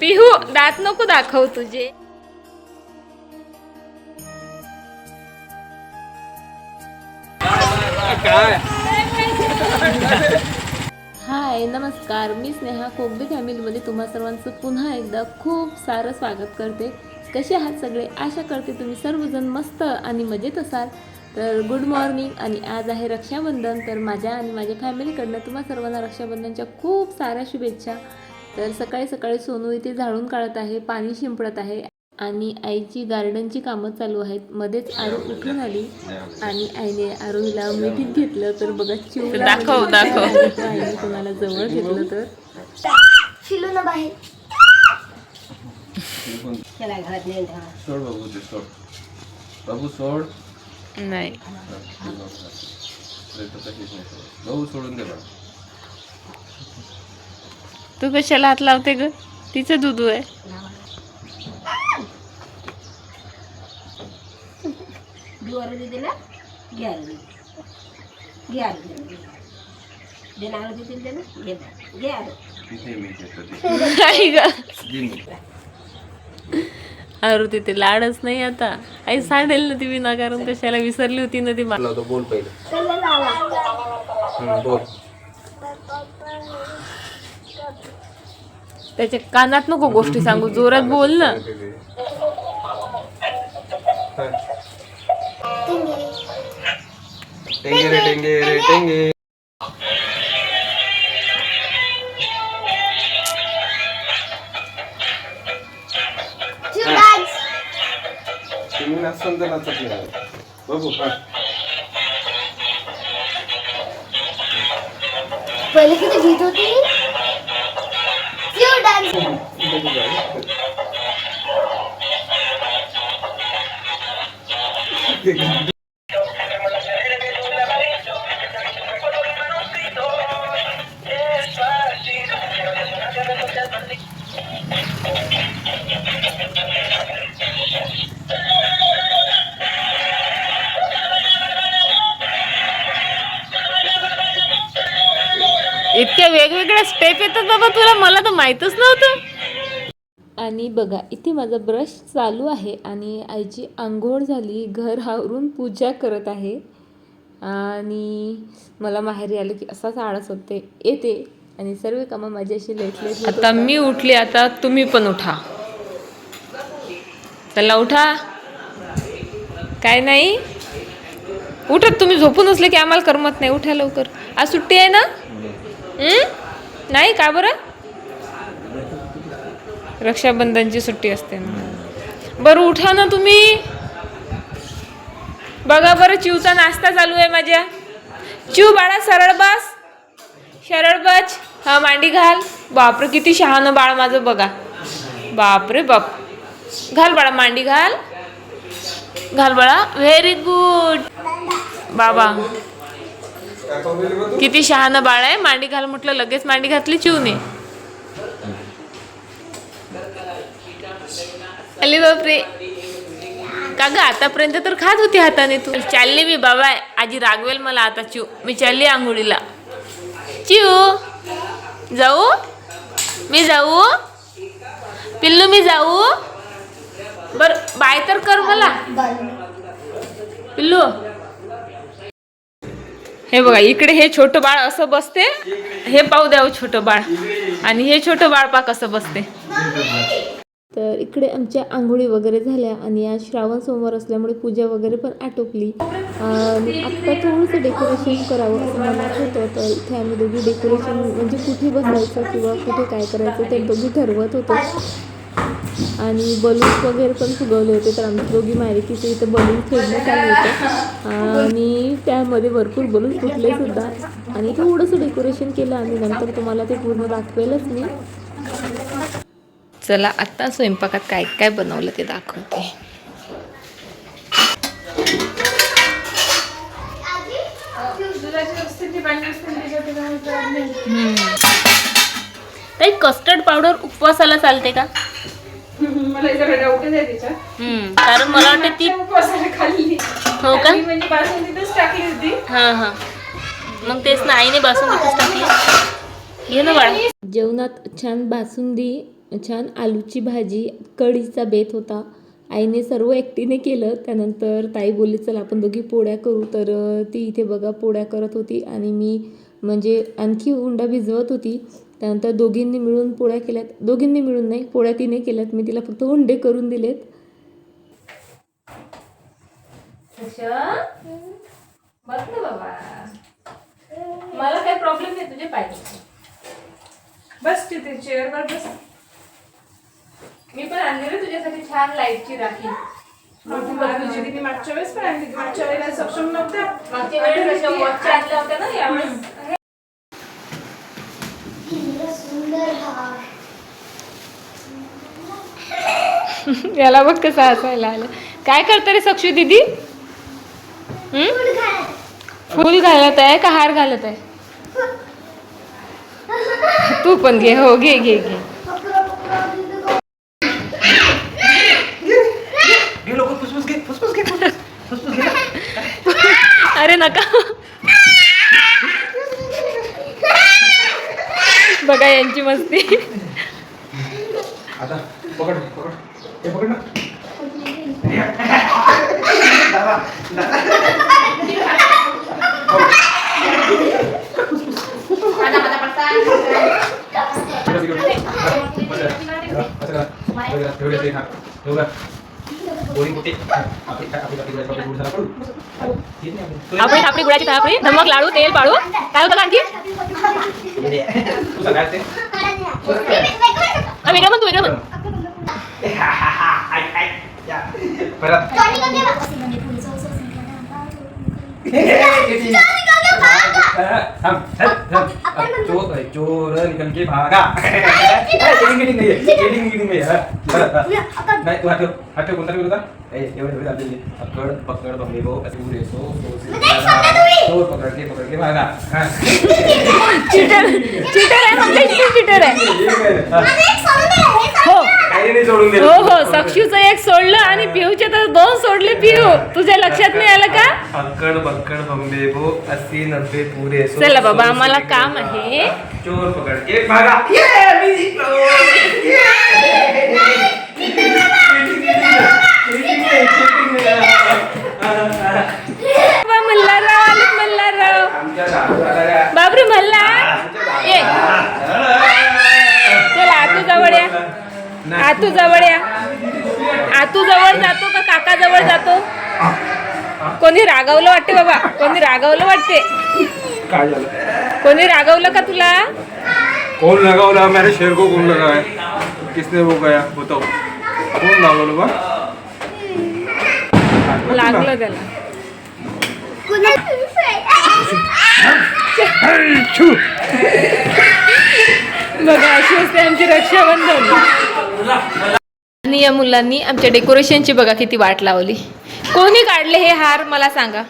पिहू दात नको दाखव तुझे. हाय नमस्कार. मी स्नेहा कोगदे फॅमिलीमध्ये तुम्हा सर्वांचं पुन्हा एकदा खूप सारं स्वागत करते. कसे आहात सगळे? आशा करते तुम्ही सर्वजण मस्त आणि मजेत असाल. तर गुड मॉर्निंग आणि आज आहे रक्षाबंधन. तर माझ्या आणि माझ्या फॅमिलीकडनं तुम्हा सर्वांना रक्षाबंधनच्या खूप साऱ्या शुभेच्छा. तर सकाळी सकाळी सोनू इथे झाडून काढत आहे पाणी शिंपडत आहे आणि आईची गार्डनची कामं चालू आहेत. मध्येच आरू उठून आली आणि आईने आरोहीला मिठीत घेतलं. तर बघा दाखव, म्हणजे दाखव. आईने कोणाला जवळ घेतलं तर. शिलू ना बाहेर. सोड बाबू ते सोड. बाबू सोड. नाही. बाबू. सोडून दे बा तू कशाला हात लावते ग? तिचं दुधू आहे. अरू तिथे लाडच नाही आता. आई सांडेल ना ती विनाकारण कशाला विसरली होती ना ती बोल पहिले हम्म, बोल त्याच्या कानात नको गोष्टी सांगू जोरात बोल ना. टेंगे रे टेंगे रे टेंगे. हा. पहिले किती भीत होती. शिव डान्स इतक्या वेगवेगळ्या स्टेप येतात बाबा तुला मला तर माहीतच नव्हतं. आणि बघा इथे माझा ब्रश चालू आहे आणि आईची आंघोळ झाली घर आवरून पूजा करत आहे. आणि मला माहेरी आले की असाच आळस होते येते. आणि सर्व कामं माझी अशी लेट लेट होत आता मी उठली आता तुम्ही पण उठा. चला उठा. काय नाही? उठत तुम्ही झोपून असले की आम्हाला करमत नाही. उठा लवकर. आज सुट्टी आहे ना? नाही का बरं? रक्षाबंधनची सुट्टी असते. ना बरं उठा ना तुम्ही. बघा बरं चिवचा नाश्ता चालू आहे माझ्या. चिव बाळा सरळ बस. सरळ बच हा मांडी घाल. बापरे किती शहाणं बाळ माझं बघा. बापरे बाप. घाल बाळा मांडी घाल. घाल बाळा. व्हेरी गुड बाबा. किती शहाणं बाळ आहे? मांडी घाल म्हटलं लगेच मांडी घातली चिवने. अरे बापरे. का ग आतापर्यंत तर खात होती हाताने तू? चालली मी बाबा. आजी रागवेल मला आता चिव. मी चालली आंघोळीला. चिव. जाऊ? मी जाऊ? पिल्लू मी जाऊ? बर बाय तर कर मला. पिल्लू. हे बघा इकडे हे छोटं बाळ असं बसते. हे पाहू द्यावं हो छोटं बाळ. आणि हे छोटं बाळ पा कसं बसते. तर इकडे आमच्या आंघोळी वगैरे झाल्या आणि आज श्रावण सोमवार असल्यामुळे पूजा वगैरे पण आटोपली. आणि आत्ता थोडंसं डेकोरेशन करावं असं मनात होतं तर इथे आम्ही दोघी डेकोरेशन म्हणजे कुठे बसायचं किंवा कुठे काय करायचं ते दोघी ठरवत होतो. आणि बलून्स वगैरे पण फुगवले होते तर आमची दोघी मायरिकीचे इथं बलून खेळणं चालू होतं. आणि त्यामध्ये भरपूर बलून फुटले सुद्धा. आणि थोडंसं डेकोरेशन केलं आणि नंतर तुम्हाला ते पूर्ण दाखवेलच मी. चला आत्ता स्वयंपाकात काय काय बनवलं ते दाखवते. ताई कस्टर्ड पावडर उपवासाला चालते का? मला जरा डाऊटच आहे हम्म, कारण मला वाटतं ती उपवासाला खाल्ली. हो का? म्हणजे टाकली होती. हा हा. मग तेच ना आईने बासुंदीतच टाकली. घे ना बाळा. जेवणात छान बासुंदी छान आलूची भाजी कढीचा बेत होता. आईने सर्व एकटीने केलं. त्यानंतर ताई बोलली चल आपण दोघी पोळ्या करू. तर अ, ती इथे बघा पोळ्या करत होती. आणि मी म्हणजे आणखी उंडा भिजवत होती. त्यानंतर दोघींनी मिळून पोळ्या केल्यात. दोघींनी मिळून नाही पोळ्या तिने केल्यात. मी तिला फक्त उंडे करून दिलेत. बस ना बाबा. मला काही प्रॉब्लेम नाही तुझे पाहिजे बस तिथे चेअरवर बस. मी पण आणली रे तुझ्यासाठी छान लाईटची राखी. मागच्या वेळेस पण आणली. मागच्या वेळेला सक्षम नव्हत्या मागच्या वेळेस आणल्या होत्या ना यावेळेस. याला बघ कसं हसायला आलं. काय करतं रे सक्षू दीदी? फुल घालत. आहे का हार घालत आहे? तू पण घे हो घे घे घे. घे लोक फुसफुस घे फुसफुस घे फुसफुस. फुसफुस घे अरे नका बघा यांची मस्ती आता पकड पकड हे पकड ना आपली आपली गुळाची थापडी नमक लाडू तेल पाडू काय होतं का आणखी हा, वेगळं म्हण तू वेगळं म्हण चोर निकल के भागा चेटिंग गिटिंग नाही चेटिंग गिटिंग नाही हा. बरं, हा. नाही तू हात ठेव हात ठेव कोणता होता ए एवढे एवढे चालते पकड पकड बघले भो असे उरे सो चोर पकड के पकड के भागा हा. चिटर चिटर आहे म्हणजे इतकी चिटर आहे ठीक आहे. हा. हो नाही सोडून हो हो सक्षूचं एक सोडलं आणि पिऊचे तर दोन सोडले पिऊ. तुझ्या लक्षात नाही आलं का? अक्कड बक्कड बंबे भो अस्सी नब्बे पुरे सो चला बाबा, सो, आम्हाला काम आहे. चोर पकड. के भागा. ये मी जिंकलो. बाबा, मल्हारराव आलेत मल्हारराव. आमच्या दादाला. बापरे मल्हार. ये. चला आतू जवळ या आतू जवळ या. आतू जवळ जातो का काका जवळ जातो? कोणी रागवलं वाटते बाबा? कोणी रागवलं वाटते? काय झालं? कोणी रागवलं का तुला? कौन लगावला? मेरे शेर को कौन लगाया किसने वो गया? बताओ. कौन लागवलं बा लागलं त्याला. बघा अशी असते आमची रक्षाबंधन. आणि या मुलांनी आमच्या डेकोरेशनची बघा किती वाट लावली. कोणी काढले हे हार मला सांगा.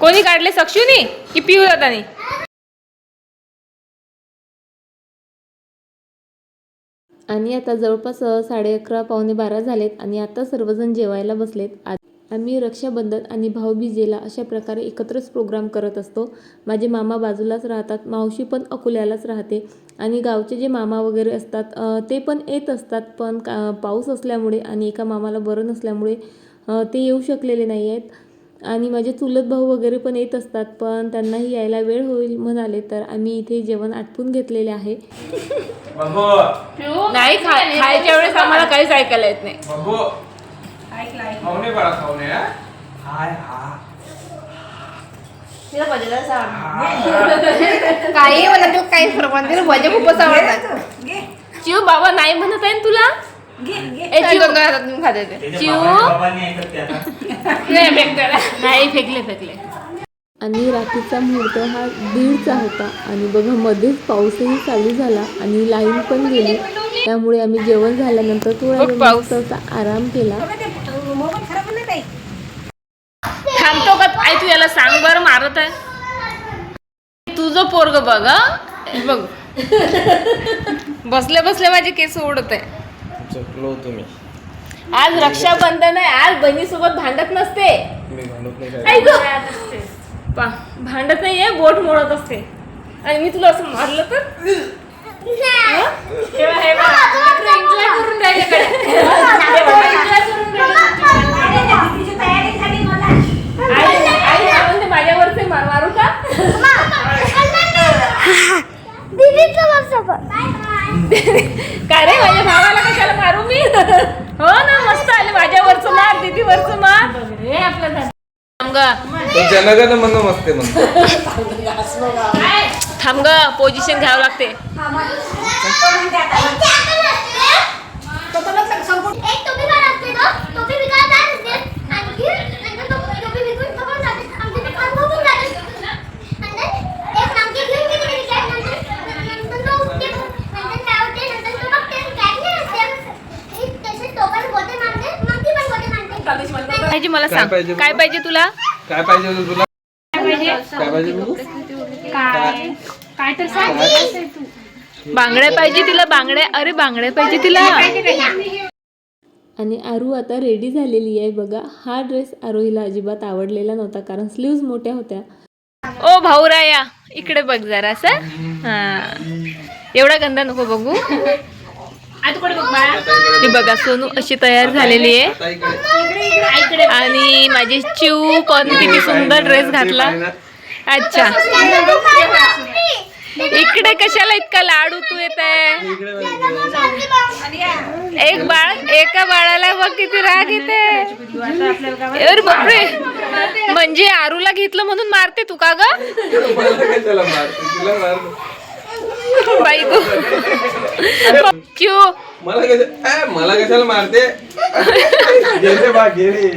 कोणी काढले सक्षुनी? की पिऊ दादानी? आणि आता जवळपास साडे अकरा पावणे बारा झालेत आणि आता सर्वजण जेवायला बसलेत. आ- आम्ही रक्षाबंधन आणि भाऊबीजेला अशा प्रकारे एकत्रच प्रोग्राम करत असतो. माझे मामा बाजूलाच राहतात मावशी पण अकोल्यालाच राहते आणि गावचे जे मामा वगैरे असतात ते पण येत असतात पण का पाऊस असल्यामुळे आणि एका मामाला बरं नसल्यामुळे ते येऊ शकलेले नाही आहेत आणि माझे चुलत भाऊ वगैरे पण येत असतात पण त्यांनाही यायला वेळ होईल म्हणाले तर आम्ही इथे जेवण आटपून घेतलेले आहे. नाही खायच्या वेळेस आम्हाला काहीच ऐकायला येत नाही. खावणे बाळा हा? हाय हा. काही मला तू काही फरक पडत नाही. भजे खूपच आवडतात. चिव बाबा नाही म्हणत आहे ना तुला? ए, चिव. खाते ते. चिव. नाही फेकले नाही फेकले फेकले. आणि रात्रीचा मुहूर्त हा दीडचा होता आणि बघा मध्येच पाऊसही चालू झाला आणि लाईन पण गेली. त्यामुळे आम्ही जेवण झाल्यानंतर थोडा बघ वेळ पाऊस. मस्त असा आराम केला मोबाईल खराब नाही ताई थांबतो का आई तू याला सांग बरं मारत आहे तुझं पोरग बघ. हं? बघ. बसले बसले माझे केस ओढत आहे चकलो तुम्ही. आज रक्षाबंधन आहे. आज बहिणीसोबत भांडत नसते. मी घालत नाही काय? ऐक. पा भांडत नाहीये बोट मोडत असते. आणि मी तुला असं मारलं तर तेव्हा हे बघ, लेकरं enjoy करून राहिले कडे. Enjoy करून राहिले. तिची तयारी झाली मला आई आई काय म्हणते माझ्यावरचे मार मारू का काय रे माझ्या भावाला कशाला मारू मी हो ना मस्त आले माझ्यावरचं मार दीदीवरचं मार रे आपलं झालं. थांब ग तो जनगण म्हणणं मस्त आहे म्हणतो. थांब ग पोझिशन घ्यावं लागते एक टोपी पण असते ना टोपी विकायला जात असते आणखी नंतर टोपी टोपी विकून तो पण जाते आमचे ते काम बघून जाते नंतर एक नामके घेऊन गेली गेली कॅट नंतर नंतर तो उठते नंतर काय होते नंतर तो बघते कॅट नाही असते एक तसे टोपण गोटे मारते मग ती पण गोटे मारते पाहिजे मला काय सांग. पाहिजे काय पाहिजे तुला? काय पाहिजे तुला? काय पाहिजे? बांगड्या पाहिजे तिला बांगड्या. अरे बांगड्या पाहिजे तिला. आणि आरू आता रेडी झालेली आहे बघा. हा ड्रेस आरोहीला अजिबात आवडलेला नव्हता कारण स्लीव्ज मोठ्या होत्या. ओ भाऊराया. इकडे बघ जरा असं हा. एवढा गंदा नको बघू. ही बघा सोनू अशी तयार झालेली आहे. आणि माझी चिव पण किती सुंदर ड्रेस घातला. अच्छा. इकडे कशाला इतका लाडू तू येत आहे? एक बाळ एका बाळाला बघ किती राग येते. अरे बापरे. म्हणजे आरूला घेतलं म्हणून मारते तू का ग मला कशाला मारते तिला मार बाई चिव मला कशा ए, मला कशाला मारते? गेले बा गेले.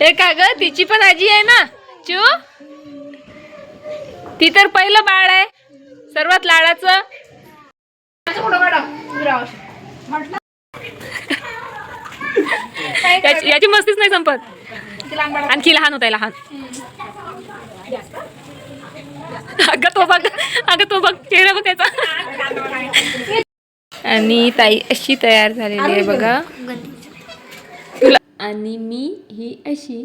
हे का ग तिची पण आजी आहे ना? चिव ती तर पहिलं बाळ आहे. सर्वात लाडाचं? याची मस्तीच नाही संपत. आणखी लहान होता लहान. अगं तो बघ अगं तो बघ चेहरा बघ त्याचा. आणि ताई अशी तयार झालेली आहे बघा. आणि मी ही अशी.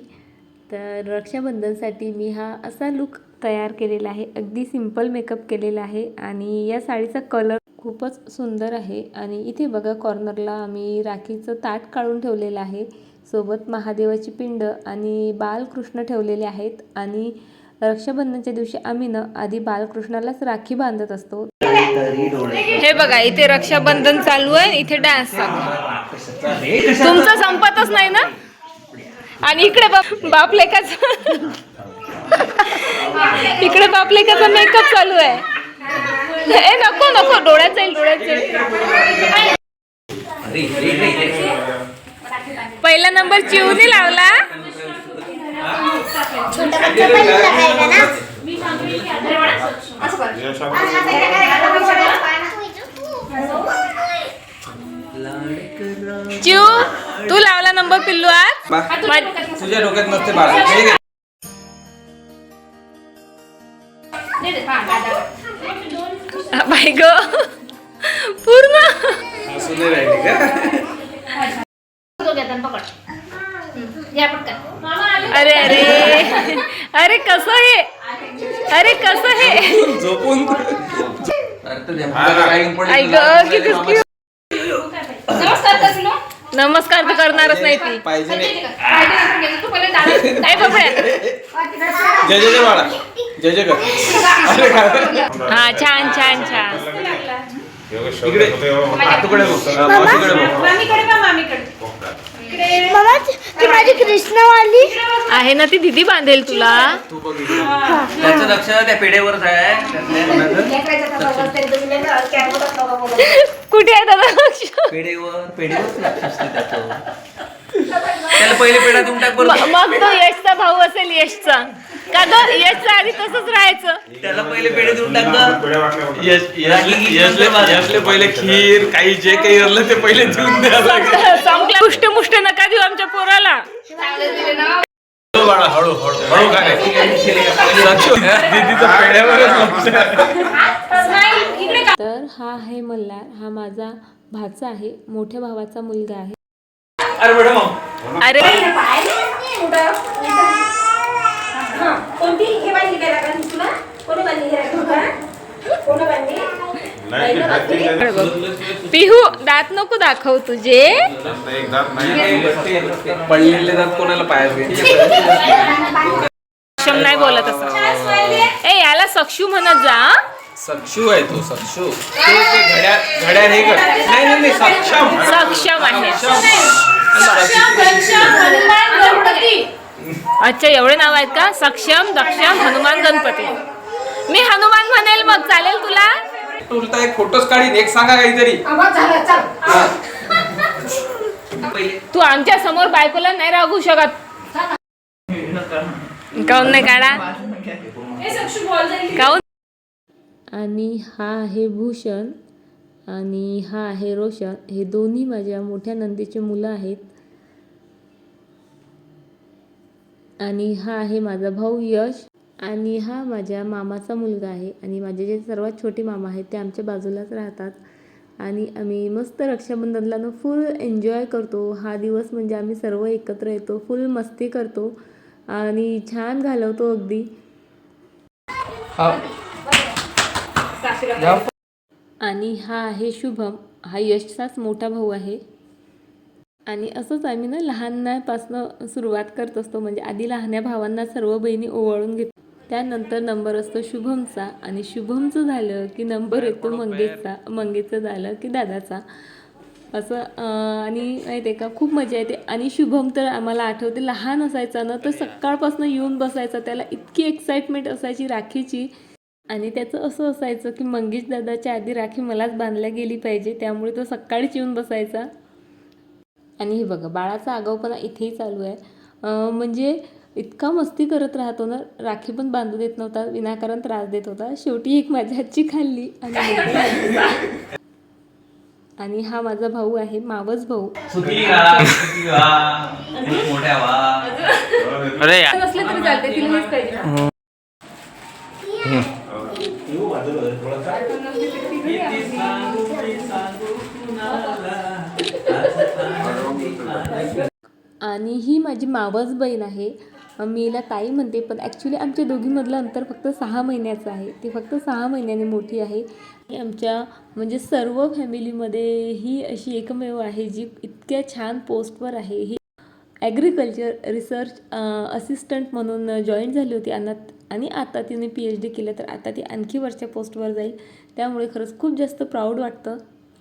तर रक्षाबंधनसाठी मी हा असा लुक तयार केलेला आहे. अगदी सिंपल मेकअप केलेला आहे. आणि या साडीचा कलर खूपच सुंदर आहे. आणि इथे बघा कॉर्नरला आम्ही राखीचं ताट काढून ठेवलेलं आहे. सोबत महादेवाची पिंड आणि बालकृष्ण ठेवलेले आहेत. आणि रक्षाबंधनच्या दिवशी आम्ही ना आधी बालकृष्णालाच राखी बांधत असतो. हे बघा इथे रक्षाबंधन चालू आहे इथे डान्स चालू तुमचं संपतच नाही ना? आणि इकडे बाप बाप इकडे बाप लेखाचा मेकअप चालू आहे. ए नको नको डोळ्यात जाईल डोळ्यात जाईल. पहिला नंबर चिवनी लावला. छोटा बच्चा पण लगाएगा ना चिव तू लावला नंबर पिल्लू आज? मा- तुझ्या डोक्यात नसते बाळा. बाई ग. पूर्ण. अरे अरे. अरे कसं हे? अरे कसं हे? झोपून. आई ग. किती cute. नमस्कार तर करणारच नाही ती. पाहिजे नाही. जय जय जय बाळा. जय जय कर अरे काय हा छान छान छान. इकडे. बघ. मावशीकडे बघ ती माझी कृष्णवाली आहे ना ती दिदी बांधेल तुला. तू बघ इकडे. त्याचं लक्ष त्या पेढेवरच आहे कुठे आहे दादा? पेढेवर पेढेवर लक्ष असते त्याचं त्याला पहिले पेढा देऊन टाक बरं. म- मग तो यशचा भाऊ असेल यशचा. का ग? यशचा आधी तसंच राहायचं. त्याला पहिले पेढे देऊन टाक गं. यश यशले यशले यशले पहिले खीर काही जे काही असलं ते पहिले देऊन द्यावं लागेल संपला मुष्ट मुष्ट नका देऊ आमच्या पोराला. हळू बाळा हळू हळू हळू काय? दीदीचं पेढ्यावरच लक्ष आहे. तर हा आहे मल्हार. हा माझा भाचा आहे. मोठ्या भावाचा मुलगा आहे. अरे मॅडम मग. अरे. कोणती हे पाहिजे काय लागला तुला? बांधली आहे तुका कोण बांधली बाईनं बांधली पिहू दात नको दाखव तुझे. पडलेले जात कोणाला पायाचे सक्षम नाही बोलत असं. ए याला सक्षू म्हणत जा. सक्षू आहे तो सक्षू. घड्याळ घड्याळ हे नाही नाही नाही सक्षम. सक्षम आहे. अच्छा एवढे नाव आहेत का? सक्षम दक्षम हनुमान गणपती. मी हनुमान म्हणेल मग चालेल तुला? तुला एक फोटोच काढीन एक सांगा काहीतरी. आवाज झाला चल. तू आमच्यासमोर बायकोला नाही रागू शकत. काऊन नाही काढा? काऊन? आणि हा आहे भूषण. आणि हा आहे रोशन हे दोन्ही माझ्या मोठ्या नंदीचे मुलं आहेत. आणि हा आहे माझा भाऊ यश. आणि हा माझ्या मामाचा मुलगा आहे. आणि माझे जे सर्वात छोटे मामा आहेत ते आमच्या बाजूलाच राहतात. आणि आम्ही मस्त रक्षाबंधनला ना फुल एन्जॉय करतो. हा दिवस म्हणजे आम्ही सर्व एकत्र येतो फुल मस्ती करतो. आणि छान घालवतो अगदी. आणि हा आहे शुभम. हा यशचाच मोठा भाऊ आहे. आणि असंच आम्ही ना लहानापासनं सुरुवात करत असतो. म्हणजे आधी लहान्या भावांना सर्व बहिणी ओवाळून घेतो. त्यानंतर नंबर असतो शुभमचा. आणि शुभमचं झालं की नंबर येतो मंगेशचा मंगेशचं झालं की दादाचा. असं आणि माहिती आहे का खूप मजा येते. आणि शुभम तर आम्हाला आठवते लहान असायचा ना तर सकाळपासून येऊन बसायचा. त्याला इतकी एक्साइटमेंट असायची राखीची. आणि त्याचं असं असायचं की मंगेश दादाच्या आधी राखी मलाच बांधल्या गेली पाहिजे त्यामुळे तो सकाळीच येऊन बसायचा. आणि हे बघा बाळाचा आगाऊपणा इथेही चालू आहे. म्हणजे इतका मस्ती करत राहतो ना राखी पण बांधू देत नव्हता विनाकारण त्रास देत होता. शेवटी एक माझ्या हातची खाल्ली आणि. आणि हा माझा भाऊ आहे मावस भाऊ. अरे आणि ही माझी मावस बहीण आहे. मी हिला ताई म्हणते पण ॲक्च्युली आमच्या दोघीमधलं अंतर फक्त सहा महिन्याचं आहे. ती फक्त सहा महिन्याने मोठी आहे. आमच्या म्हणजे सर्व फॅमिलीमध्ये ही अशी एकमेव आहे जी इतक्या छान पोस्टवर आहे. ही ॲग्रिकल्चर रिसर्च असिस्टंट म्हणून जॉईन झाली होती आणि आणि आता तिने पी एच डी केलं तर आता ती आणखी वरच्या पोस्टवर जाईल. त्यामुळे खरंच खूप जास्त प्राऊड वाटतं.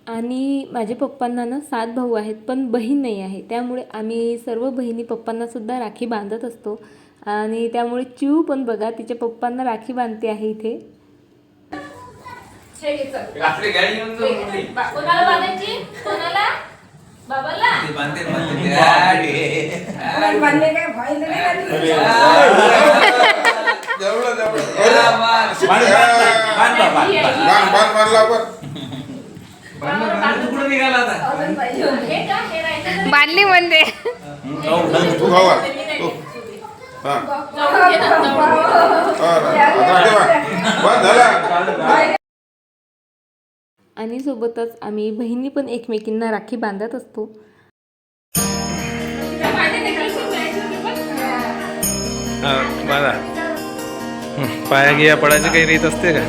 आणि माझ्या पप्पांना ना सात भाऊ आहेत पण बहीण नाही आहे. त्यामुळे आम्ही सर्व बहिणी पप्पांनासुद्धा राखी बांधत असतो. आणि त्यामुळे चिव पण बघा तिच्या पप्पांना राखी बांधते आहे इथे. बाबाला? बांधले. बांध, बांध, बांध, बांध. बांध, बांध, म्हणते तू खावा आणि सोबतच आम्ही बहिणी पण एकमेकींना राखी बांधत असतो. हं, पाया गिया पडायची काही रीत असते का?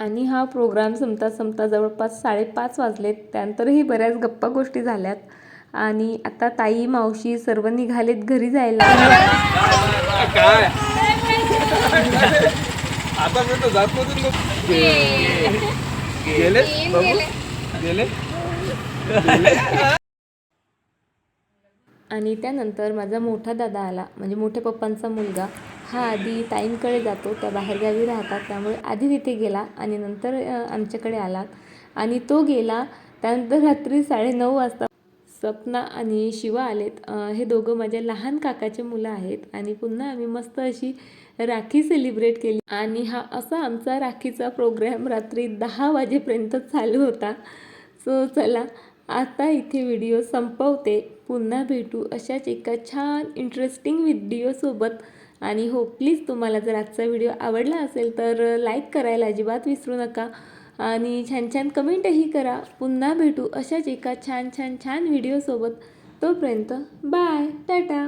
आणि हा प्रोग्राम संपता संपता जवळपास साडेपाच वाजलेत. त्यानंतरही बऱ्याच गप्पा गोष्टी झाल्यात. आणि आता ताई मावशी सर्व निघालेत घरी जायला. आता मी तर जात गेले. गेले? आणि त्यानंतर माझा मोठा दादा आला. म्हणजे मोठ्या पप्पांचा मुलगा. हा आधी ताईंकडे जातो. त्या बाहेरगावी राहतात. त्यामुळे आधी तिथे गेला आणि नंतर आमच्याकडे आला. आणि तो गेला त्यानंतर रात्री साडेनऊ वाजता. सपना आणि शिवा आलेत. हे दोघं माझ्या लहान काकाचे मुलं आहेत आणि पुन्हा आम्ही मस्त अशी राखी सेलिब्रेट केली. आणि हा असा आमचा राखीचा प्रोग्रॅम रात्री दहा वाजेपर्यंत चालू होता. सो चला आता इथे व्हिडिओ संपवते. पुन्हा भेटू अशाच एका छान इंटरेस्टिंग व्हिडिओसोबत आणि हो प्लीज तुम्हाला जर आजचा व्हिडिओ आवडला असेल तर लाईक करायला अजिबात विसरू नका. आणि छान छान कमेंटही करा. पुन्हा भेटू अशाच एका छान छान छान व्हिडिओसोबत तोपर्यंत बाय टाटा.